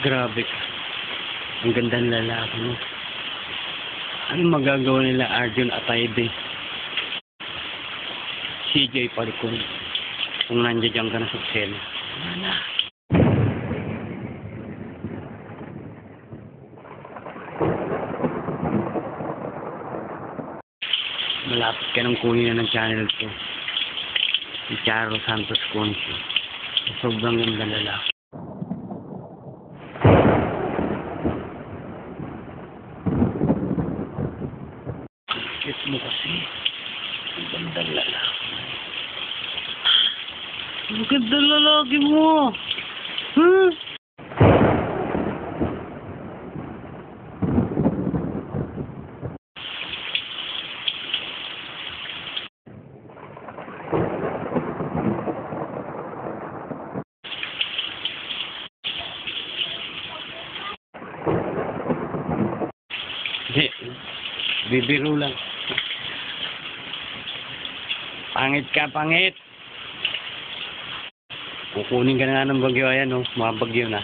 Grabe. Ang ganda ng lalaki mo. Ano magagawa nila Arjun Atayde? CJ Parikon. Kung nandiyan ka na sa eksena. Wala. Malapit ka nang kunin na ng channel ko. Si Charo Santos Concho. Sobrang ganda lalaki. Mo kasi. Ang ganda lalaki. Ang ganda lalaki mo. Huh? Hindi. Bibiro lang. Pangit ka, pangit. Kukunin ka na nga ng bagyo. Ayan, oh. Mga bagyo na.